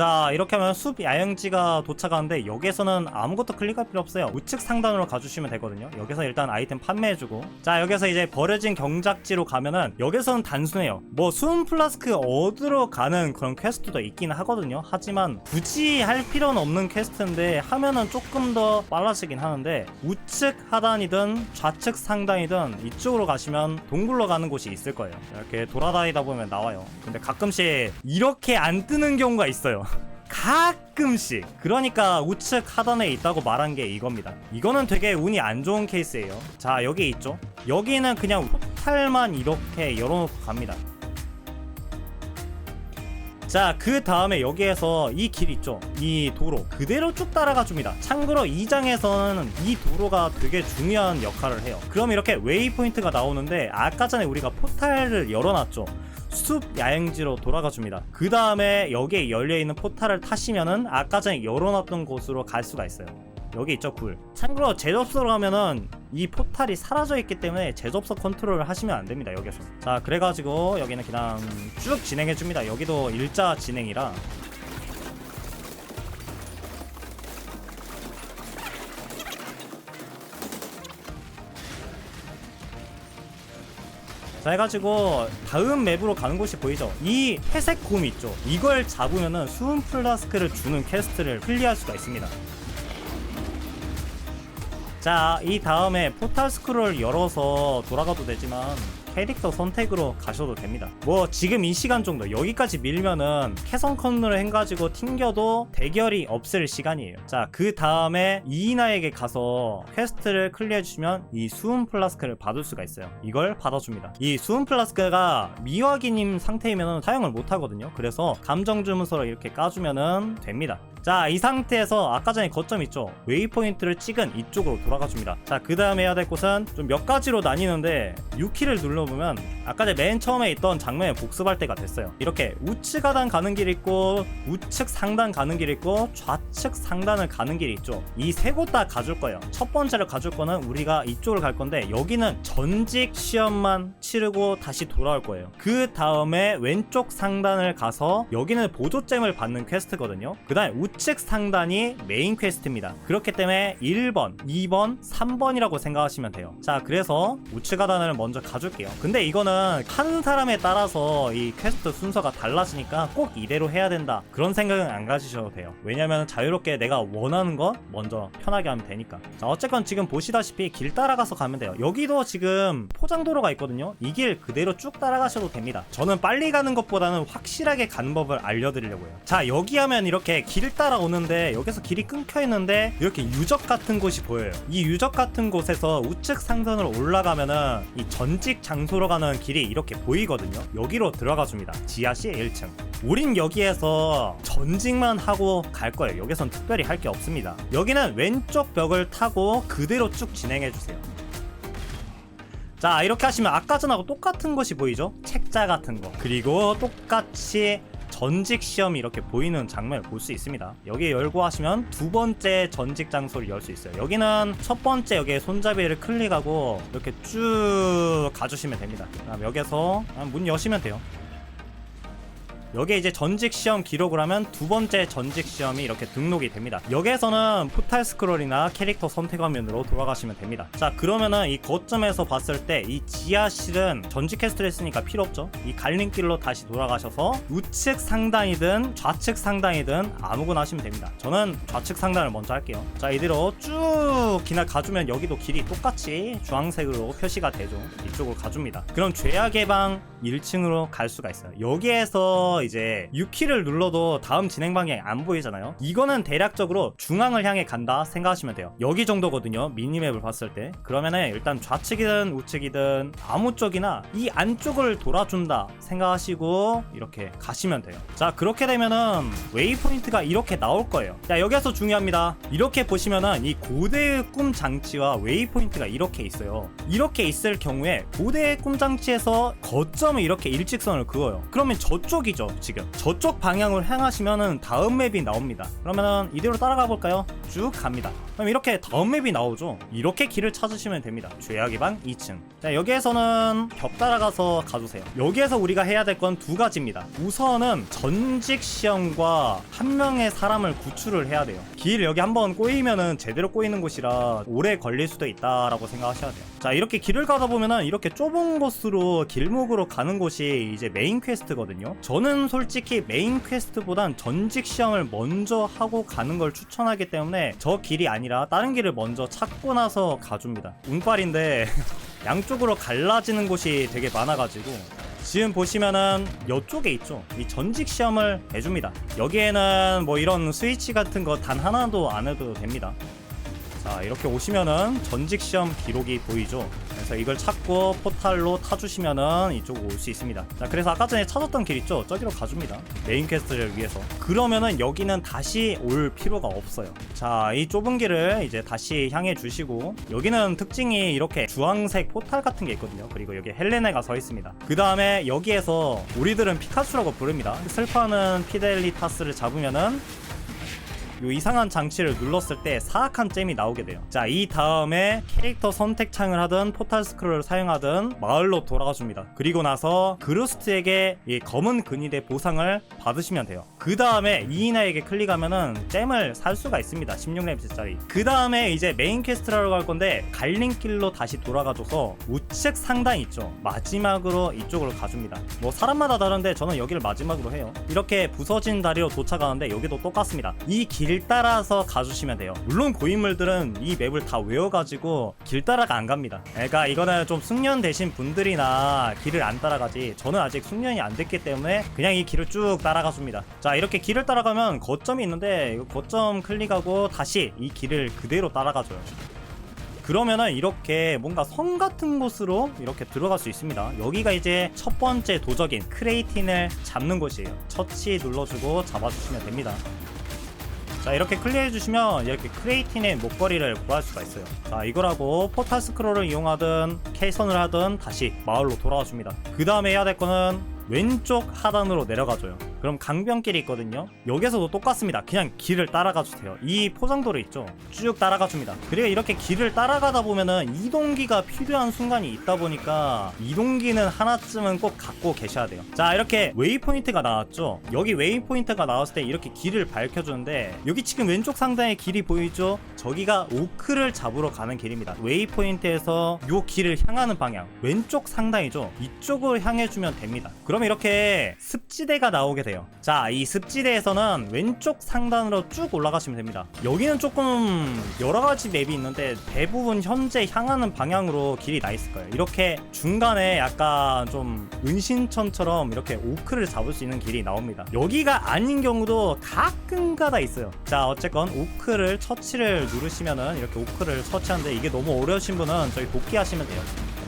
자 이렇게 하면 숲 야영지가 도착하는데 여기에서는 아무것도 클릭할 필요 없어요. 우측 상단으로 가주시면 되거든요. 여기서 일단 아이템 판매해주고. 자 여기서 이제 버려진 경작지로 가면은 여기서는 단순해요. 뭐 수은 플라스크 얻으러 가는 그런 퀘스트도 있긴 하거든요. 하지만 굳이 할 필요는 없는 퀘스트인데 하면은 조금 더 빨라지긴 하는데 우측 하단이든 좌측 상단이든 이쪽으로 가시면 동굴로 가는 곳이 있을 거예요. 이렇게 돌아다니다 보면 나와요. 근데 가끔씩 이렇게 안 뜨는 경우가 있어요 가끔씩 그러니까 우측 하단에 있다고 말한 게 이겁니다 이거는 되게 운이 안 좋은 케이스예요 자 여기 있죠 여기는 그냥 포탈만 이렇게 열어놓고 갑니다 자, 그 다음에 여기에서 이 길 있죠? 이 도로. 그대로 쭉 따라가 줍니다. 참고로 이 장에서는 이 도로가 되게 중요한 역할을 해요. 그럼 이렇게 웨이포인트가 나오는데, 아까 전에 우리가 포탈을 열어놨죠? 숲 야행지로 돌아가 줍니다. 그 다음에 여기에 열려있는 포탈을 타시면은 아까 전에 열어놨던 곳으로 갈 수가 있어요. 여기 있죠 굴 참고로 제접소로 가면은 이 포탈이 사라져 있기 때문에 제접소 컨트롤을 하시면 안 됩니다 여기서 자 그래가지고 여기는 그냥 쭉 진행해 줍니다 여기도 일자 진행이라 자 해가지고 다음 맵으로 가는 곳이 보이죠? 이 회색 곰 있죠? 이걸 잡으면은 수은 플라스크를 주는 퀘스트를 클리어할 수가 있습니다. 자, 이 다음에 포탈 스크롤 열어서 돌아가도 되지만 캐릭터 선택으로 가셔도 됩니다. 뭐 지금 이 시간 정도 여기까지 밀면은 캐선 컨으로 해가지고 튕겨도 대결이 없을 시간이에요. 자, 그 다음에 이이나에게 가서 퀘스트를 클리어해주시면 이 수은 플라스크를 받을 수가 있어요. 이걸 받아줍니다. 이 수은 플라스크가 미화기님 상태이면 사용을 못하거든요. 그래서 감정 주문서로 이렇게 까주면은 됩니다. 자, 이 상태에서 아까 전에 거점 있죠? 웨이포인트를 찍은 이쪽으로 돌아가 줍니다. 자, 그 다음에 해야 될 곳은 좀 몇 가지로 나뉘는데 6키를 눌러 보면 아까 전에 맨 처음에 있던 장면에 복습할 때가 됐어요. 이렇게 우측 하단 가는 길 있고 우측 상단 가는 길 있고 좌측 상단을 가는 길이 있죠. 이 세 곳 다 가줄 거예요. 첫 번째로 가줄 거는 우리가 이쪽을 갈 건데 여기는 전직 시험만 치르고 다시 돌아올 거예요. 그 다음에 왼쪽 상단을 가서 여기는 보조잼을 받는 퀘스트거든요. 그 다음에 우측 상단이 메인 퀘스트입니다. 그렇기 때문에 1번, 2번, 3번이라고 생각하시면 돼요. 자, 그래서 우측 하단을 먼저 가줄게요. 근데 이거는 하는 사람에 따라서 이 퀘스트 순서가 달라지니까 꼭 이대로 해야 된다. 그런 생각은 안 가지셔도 돼요. 왜냐면 자유롭게 내가 원하는 것 먼저 편하게 하면 되니까. 자, 어쨌건 지금 보시다시피 길 따라가서 가면 돼요. 여기도 지금 포장도로가 있거든요. 이 길 그대로 쭉 따라가셔도 됩니다. 저는 빨리 가는 것보다는 확실하게 가는 법을 알려드리려고요. 자, 여기 하면 이렇게 길 따라오는데 여기서 길이 끊겨 있는데 이렇게 유적 같은 곳이 보여요. 이 유적 같은 곳에서 우측 상선으로 올라가면은 이 전직 장 소로 가는 길이 이렇게 보이거든요. 여기로 들어가 줍니다. 지하시 1층. 우린 여기에서 전직만 하고 갈 거예요. 여기선 특별히 할 게 없습니다. 여기는 왼쪽 벽을 타고 그대로 쭉 진행해 주세요. 자 이렇게 하시면 아까 전하고 똑같은 것이 보이죠? 책자 같은 거 그리고 똑같이 전직 시험이 이렇게 보이는 장면을 볼 수 있습니다. 여기 열고 하시면 두 번째 전직 장소를 열 수 있어요. 여기는 첫 번째 여기에 손잡이를 클릭하고 이렇게 쭉 가주시면 됩니다. 그다음 여기서 문 여시면 돼요 여기에 이제 전직 시험 기록을 하면 두 번째 전직 시험이 이렇게 등록이 됩니다. 여기에서는 포탈 스크롤이나 캐릭터 선택 화면으로 돌아가시면 됩니다. 자, 그러면은 이 거점에서 봤을 때 이 지하실은 전직 퀘스트를 했으니까 필요 없죠. 이 갈림길로 다시 돌아가셔서 우측 상단이든 좌측 상단이든 아무거나 하시면 됩니다. 저는 좌측 상단을 먼저 할게요. 자, 이대로 쭉 기나 가주면 여기도 길이 똑같이 주황색으로 표시가 되죠. 이쪽으로 가줍니다. 그럼 죄악의 방 1층으로 갈 수가 있어요. 여기에서 이제 6키를 눌러도 다음 진행 방향이 안 보이잖아요. 이거는 대략적으로 중앙을 향해 간다 생각하시면 돼요. 여기 정도거든요. 미니맵을 봤을 때. 그러면은 일단 좌측이든 우측이든 아무 쪽이나 이 안쪽을 돌아준다 생각하시고 이렇게 가시면 돼요. 자, 그렇게 되면은 웨이포인트가 이렇게 나올 거예요. 자, 여기서 중요합니다. 이렇게 보시면은 이 고대의 꿈 장치와 웨이포인트가 이렇게 있어요. 이렇게 있을 경우에 고대의 꿈 장치에서 거점을 이렇게 일직선을 그어요. 그러면 저쪽이죠. 지금 저쪽 방향으로 향하시면은 다음 맵이 나옵니다 그러면은 이대로 따라가 볼까요? 쭉 갑니다 그럼 이렇게 다음 맵이 나오죠 이렇게 길을 찾으시면 됩니다 죄악의 방 2층 자 여기에서는 벽 따라가서 가주세요 여기에서 우리가 해야 될 건 두 가지입니다. 우선은 전직 시험과 한 명의 사람을 구출을 해야 돼요. 길 여기 한번 꼬이면은 제대로 꼬이는 곳이라 오래 걸릴 수도 있다라고 생각하셔야 돼요. 자 이렇게 길을 가다 보면은 이렇게 좁은 곳으로 길목으로 가는 곳이 이제 메인 퀘스트거든요. 저는 솔직히 메인 퀘스트보단 전직 시험을 먼저 하고 가는 걸 추천하기 때문에 저 길이 아니라 다른 길을 먼저 찾고 나서 가줍니다. 운빨인데 양쪽으로 갈라지는 곳이 되게 많아가지고 지금 보시면은 이쪽에 있죠? 이 전직 시험을 해줍니다. 여기에는 뭐 이런 스위치 같은 거 단 하나도 안 해도 됩니다 자 이렇게 오시면은 전직 시험 기록이 보이죠? 그래서 이걸 찾고 포탈로 타주시면은 이쪽으로 올 수 있습니다. 자 그래서 아까 전에 찾았던 길 있죠? 저기로 가줍니다. 메인 퀘스트를 위해서. 그러면은 여기는 다시 올 필요가 없어요. 자 이 좁은 길을 이제 다시 향해 주시고 여기는 특징이 이렇게 주황색 포탈 같은 게 있거든요. 그리고 여기 헬레네가 서 있습니다. 그 다음에 여기에서 우리들은 피카츄라고 부릅니다. 슬퍼하는 피델리타스를 잡으면은 요 이상한 장치를 눌렀을 때 사악한 잼이 나오게 돼요. 자, 이 다음에 캐릭터 선택 창을 하든 포탈 스크롤을 사용하든 마을로 돌아가 줍니다. 그리고 나서 그루스트에게 이 검은 근위대 보상을 받으시면 돼요. 그 다음에 이이나에게 클릭하면은 잼을 살 수가 있습니다. 16렙짜리. 그 다음에 이제 메인 퀘스트라고 할 건데 갈림길로 다시 돌아가줘서 우측 상단 있죠. 마지막으로 이쪽으로 가줍니다. 뭐 사람마다 다른데 저는 여기를 마지막으로 해요. 이렇게 부서진 다리로 도착하는데 여기도 똑같습니다. 이길 따라서 가주시면 돼요. 물론 고인물들은 이 맵을 다 외워가지고 길 따라가 안 갑니다. 그러니까 이거는 좀 숙련 되신 분들이나 길을 안 따라가지. 저는 아직 숙련이 안 됐기 때문에 그냥 이 길을 쭉 따라가 줍니다. 자 이렇게 길을 따라가면 거점이 있는데 거점 클릭하고 다시 이 길을 그대로 따라가줘요. 그러면은 이렇게 뭔가 성 같은 곳으로 이렇게 들어갈 수 있습니다. 여기가 이제 첫 번째 도적인 크레이틴을 잡는 곳이에요. 처치 눌러주고 잡아주시면 됩니다. 자 이렇게 클리어해 주시면 이렇게 크레이틴의 목걸이를 구할 수가 있어요. 자 이거라고 포탈 스크롤을 이용하든 캐선을 하든 다시 마을로 돌아와 줍니다. 그 다음에 해야 될 거는 왼쪽 하단으로 내려가줘요. 그럼 강변길이 있거든요. 여기서도 똑같습니다. 그냥 길을 따라가 주세요. 이 포장도로 있죠? 쭉 따라가 줍니다. 그리고 이렇게 길을 따라가다 보면은 이동기가 필요한 순간이 있다 보니까 이동기는 하나쯤은 꼭 갖고 계셔야 돼요. 자 이렇게 웨이포인트가 나왔죠? 여기 웨이포인트가 나왔을 때 이렇게 길을 밝혀주는데 여기 지금 왼쪽 상단에 길이 보이죠? 저기가 오크를 잡으러 가는 길입니다. 웨이포인트에서 요 길을 향하는 방향. 왼쪽 상단이죠? 이쪽을 향해 주면 됩니다 그럼 이렇게 습지대가 나오게 돼요. 자 이 습지대에서는 왼쪽 상단으로 쭉 올라가시면 됩니다. 여기는 조금 여러가지 맵이 있는데 대부분 현재 향하는 방향으로 길이 나 있을 거예요. 이렇게 중간에 약간 좀 은신천처럼 이렇게 오크를 잡을 수 있는 길이 나옵니다. 여기가 아닌 경우도 가끔가다 있어요. 자 어쨌건 오크를 처치를 누르시면은 이렇게 오크를 처치하는데 이게 너무 어려우신 분은 저희 복귀 하시면 돼요.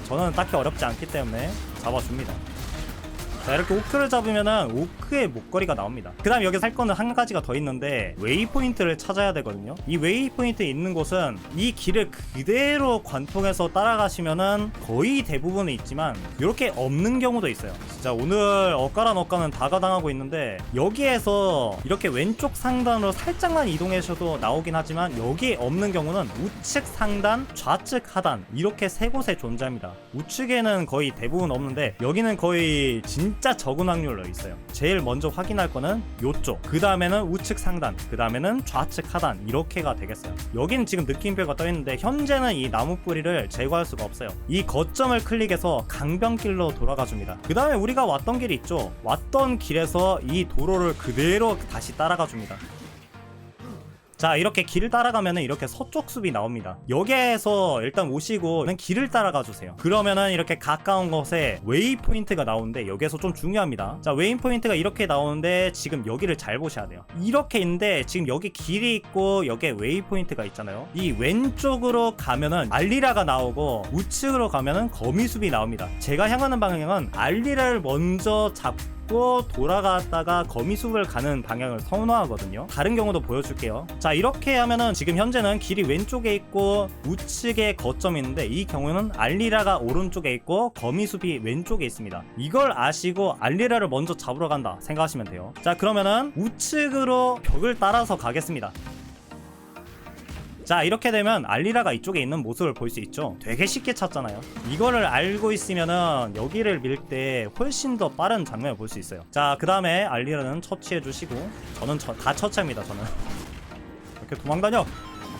저는 딱히 어렵지 않기 때문에 잡아줍니다 자 이렇게 오크를 잡으면은 오크의 목걸이가 나옵니다. 그 다음 여기 살 거는 한 가지가 더 있는데 웨이포인트를 찾아야 되거든요. 이 웨이포인트 있는 곳은 이 길을 그대로 관통해서 따라가시면은 거의 대부분은 있지만 이렇게 없는 경우도 있어요. 진짜 오늘 엇가란 엇가는 다가 당하고 있는데 여기에서 이렇게 왼쪽 상단으로 살짝만 이동하셔도 나오긴 하지만 여기에 없는 경우는 우측 상단 좌측 하단 이렇게 세 곳에 존재합니다. 우측에는 거의 대부분 없는데 여기는 거의 진짜 적은 확률로 있어요. 제일 먼저 확인할 거는 요쪽, 그 다음에는 우측 상단, 그 다음에는 좌측 하단 이렇게가 되겠어요. 여기는 지금 느낌표가 떠 있는데 현재는 이 나무 뿌리를 제거할 수가 없어요. 이 거점을 클릭해서 강변길로 돌아가 줍니다. 그 다음에 우리가 왔던 길이 있죠. 왔던 길에서 이 도로를 그대로 다시 따라가 줍니다. 자 이렇게 길을 따라가면은 이렇게 서쪽 숲이 나옵니다. 여기에서 일단 오시고 그냥 길을 따라가 주세요. 그러면은 이렇게 가까운 곳에 웨이 포인트가 나오는데 여기에서 좀 중요합니다. 자 웨이 포인트가 이렇게 나오는데 지금 여기를 잘 보셔야 돼요. 이렇게 있는데 지금 여기 길이 있고 여기에 웨이 포인트가 있잖아요. 이 왼쪽으로 가면은 알리라가 나오고 우측으로 가면은 거미숲이 나옵니다. 제가 향하는 방향은 알리라를 먼저 잡고 있고 돌아갔다가 거미숲을 가는 방향을 선호하거든요. 다른 경우도 보여줄게요. 자 이렇게 하면은 지금 현재는 길이 왼쪽에 있고 우측에 거점이 있는데 이 경우는 알리라가 오른쪽에 있고 거미숲이 왼쪽에 있습니다. 이걸 아시고 알리라를 먼저 잡으러 간다 생각하시면 돼요. 자 그러면은 우측으로 벽을 따라서 가겠습니다. 자 이렇게 되면 알리라가 이쪽에 있는 모습을 볼 수 있죠. 되게 쉽게 찾잖아요. 이거를 알고 있으면은 여기를 밀 때 훨씬 더 빠른 장면을 볼 수 있어요. 자 그 다음에 알리라는 처치해 주시고 저는 저- 다 처치합니다 저는. 이렇게 도망다녀.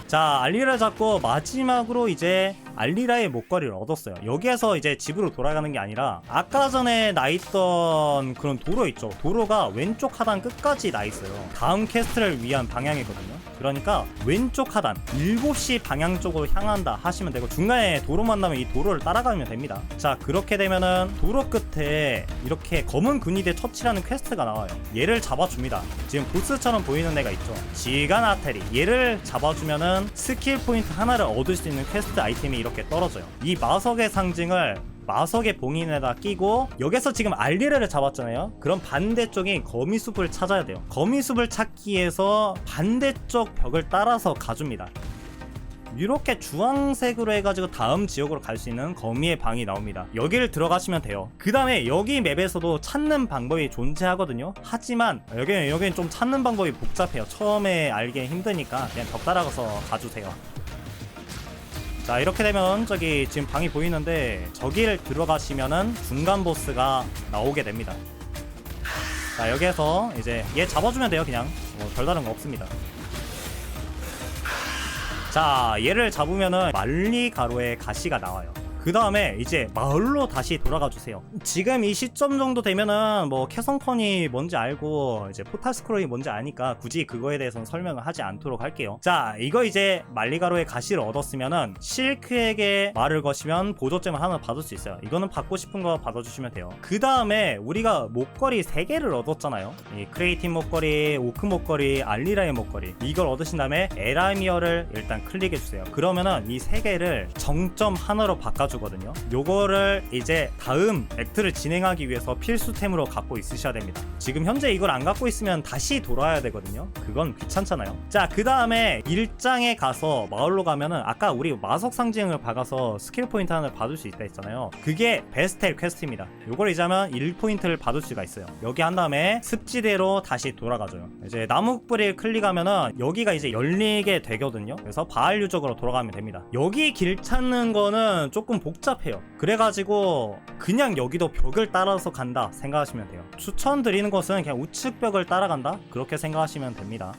자 알리라 잡고 마지막으로 이제 알리라의 목걸이를 얻었어요. 여기에서 이제 집으로 돌아가는 게 아니라 아까 전에 나 있던 그런 도로 있죠. 도로가 왼쪽 하단 끝까지 나 있어요. 다음 퀘스트를 위한 방향이거든요. 그러니까 왼쪽 하단 7시 방향 쪽으로 향한다 하시면 되고 중간에 도로 만나면 이 도로를 따라가면 됩니다. 자 그렇게 되면은 도로 끝에 이렇게 검은 근위대 처치라는 퀘스트가 나와요. 얘를 잡아줍니다. 지금 보스처럼 보이는 애가 있죠. 지간 아테리. 얘를 잡아주면은 스킬 포인트 하나를 얻을 수 있는 퀘스트 아이템이 이렇게 떨어져요 이 마석의 상징을 마석의 봉인에다 끼고 여기서 지금 알리레를 잡았잖아요 그럼 반대쪽인 거미숲을 찾아야 돼요 거미숲을 찾기 위해서 반대쪽 벽을 따라서 가줍니다 이렇게 주황색으로 해가지고 다음 지역으로 갈 수 있는 거미의 방이 나옵니다. 여기를 들어가시면 돼요. 그 다음에 여기 맵에서도 찾는 방법이 존재하거든요. 하지만 여기는 여기는 좀 찾는 방법이 복잡해요. 처음에 알기 힘드니까 그냥 벽 따라가서 가주세요. 자 이렇게 되면 저기 지금 방이 보이는데 저기를 들어가시면은 중간 보스가 나오게 됩니다. 자 여기에서 이제 얘 잡아주면 돼요 그냥 뭐 별다른 거 없습니다. 자 얘를 잡으면은 말리 가루의 가시가 나와요 그 다음에 이제 마을로 다시 돌아가 주세요. 지금 이 시점 정도 되면은 뭐 캐성컨이 뭔지 알고 이제 포탈 스크롤이 뭔지 아니까 굳이 그거에 대해서는 설명을 하지 않도록 할게요. 자 이거 이제 말리가루의 가시를 얻었으면은 실크에게 말을 거시면 보조점을 하나 받을 수 있어요. 이거는 받고 싶은 거 받아주시면 돼요. 그 다음에 우리가 목걸이 3개를 얻었잖아요. 이 크레이틴 목걸이 오크 목걸이 알리라의 목걸이. 이걸 얻으신 다음에 에라미어를 일단 클릭해주세요. 그러면은 이 3개를 정점 하나로 바꿔주 거든요. 요거를 이제 다음 액트를 진행하기 위해서 필수템으로 갖고 있으셔야 됩니다. 지금 현재 이걸 안 갖고 있으면 다시 돌아야 되거든요. 그건 귀찮잖아요. 자 그 다음에 일장에 가서 마을로 가면은 아까 우리 마석 상징을 박아서 스킬 포인트 하나를 받을 수 있다 했잖아요. 그게 베스텔 퀘스트입니다. 요걸 이제 하면 1포인트를 받을 수가 있어요. 여기 한 다음에 습지대로 다시 돌아가줘요. 이제 나무 뿌리를 클릭하면은 여기가 이제 열리게 되거든요. 그래서 바알 유적으로 돌아가면 됩니다. 여기 길 찾는 거는 조금 복잡해요. 그래가지고 그냥 여기도 벽을 따라서 간다 생각하시면 돼요. 추천드리는 것은 그냥 우측 벽을 따라간다? 그렇게 생각하시면 됩니다.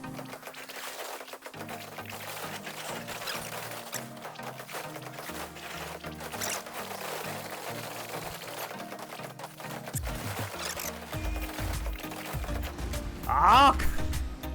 아,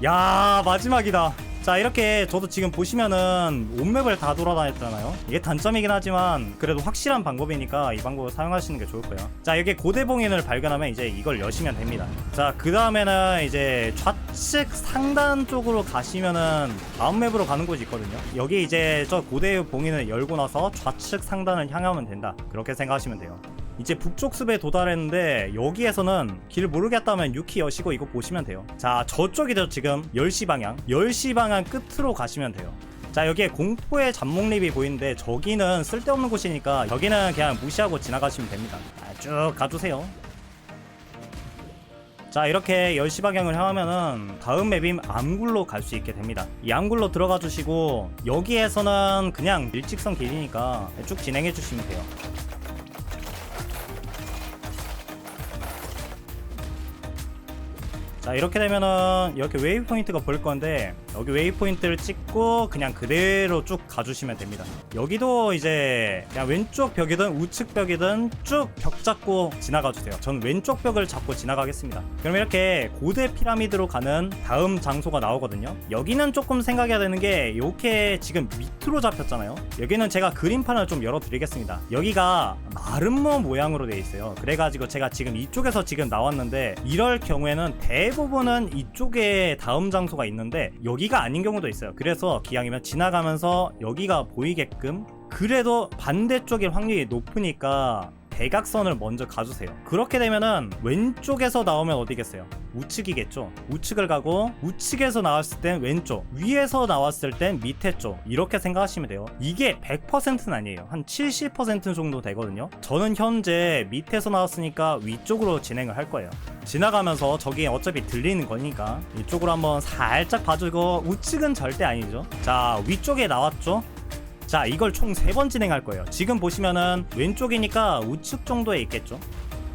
야 마지막이다. 자 이렇게 저도 지금 보시면은 온맵을 다 돌아다녔잖아요. 이게 단점이긴 하지만 그래도 확실한 방법이니까 이 방법을 사용하시는 게 좋을 거예요. 자 여기 고대봉인을 발견하면 이제 이걸 여시면 됩니다. 자 그 다음에는 이제 좌측 상단 쪽으로 가시면은 다음 맵으로 가는 곳이 있거든요. 여기 이제 저 고대봉인을 열고 나서 좌측 상단을 향하면 된다. 그렇게 생각하시면 돼요 이제 북쪽 숲에 도달했는데 여기에서는 길 모르겠다면 유키 여시고 이거 보시면 돼요. 자 저쪽이죠 지금. 10시 방향. 10시 방향 끝으로 가시면 돼요. 자 여기에 공포의 잡목립이 보이는데 저기는 쓸데없는 곳이니까 여기는 그냥 무시하고 지나가시면 됩니다. 아, 쭉 가주세요. 자 이렇게 10시 방향을 향하면은 다음 맵인 암굴로 갈 수 있게 됩니다. 이 암굴로 들어가 주시고 여기에서는 그냥 일직선 길이니까 쭉 진행해 주시면 돼요 자 이렇게 되면은 이렇게 웨이브 포인트가 보일 건데 여기 웨이브 포인트를 찍고 그냥 그대로 쭉 가주시면 됩니다. 여기도 이제 그냥 왼쪽 벽이든 우측 벽이든 쭉 벽 잡고 지나가 주세요. 저는 왼쪽 벽을 잡고 지나가겠습니다. 그럼 이렇게 고대 피라미드로 가는 다음 장소가 나오거든요. 여기는 조금 생각해야 되는 게 이렇게 지금 밑으로 잡혔잖아요. 여기는 제가 그림판을 좀 열어드리겠습니다. 여기가 마름모 모양으로 되어 있어요. 그래가지고 제가 지금 이쪽에서 지금 나왔는데 이럴 경우에는 대부분은 이쪽에 다음 장소가 있는데 여기 가 아닌 경우도 있어요 그래서 기왕이면 지나가면서 여기가 보이게끔 그래도 반대쪽일 확률이 높으니까 대각선을 먼저 가주세요. 그렇게 되면은 왼쪽에서 나오면 어디겠어요? 우측이겠죠. 우측을 가고 우측에서 나왔을 땐 왼쪽, 위에서 나왔을 땐 밑에 쪽 이렇게 생각하시면 돼요. 이게 100%는 아니에요. 한 70% 정도 되거든요. 저는 현재 밑에서 나왔으니까 위쪽으로 진행을 할 거예요. 지나가면서 저기 어차피 들리는 거니까 이쪽으로 한번 살짝 봐주고 우측은 절대 아니죠. 자 위쪽에 나왔죠. 자 이걸 총세번 진행할 거예요. 지금 보시면은 왼쪽이니까 우측 정도에 있겠죠.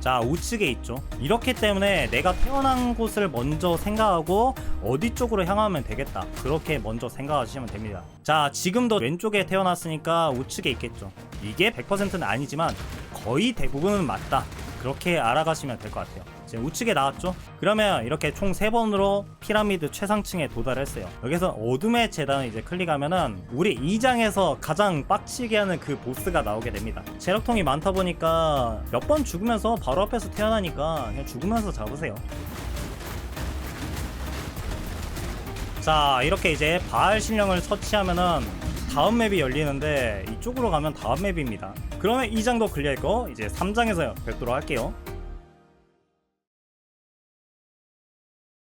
자 우측에 있죠. 이렇기 때문에 내가 태어난 곳을 먼저 생각하고 어디 쪽으로 향하면 되겠다. 그렇게 먼저 생각하시면 됩니다. 자 지금도 왼쪽에 태어났으니까 우측에 있겠죠. 이게 100%는 아니지만 거의 대부분은 맞다. 그렇게 알아가시면 될 것 같아요 지금 우측에 나왔죠? 그러면 이렇게 총 3번으로 피라미드 최상층에 도달했어요. 여기서 어둠의 재단을 이제 클릭하면은 우리 2장에서 가장 빡치게 하는 그 보스가 나오게 됩니다. 체력통이 많다 보니까 몇 번 죽으면서 바로 앞에서 태어나니까 그냥 죽으면서 잡으세요. 자 이렇게 이제 바알 신령을 처치하면은 다음 맵이 열리는데 이쪽으로 가면 다음 맵입니다. 그러면 2장도 클리어했고 이제 3장에서 뵙도록 할게요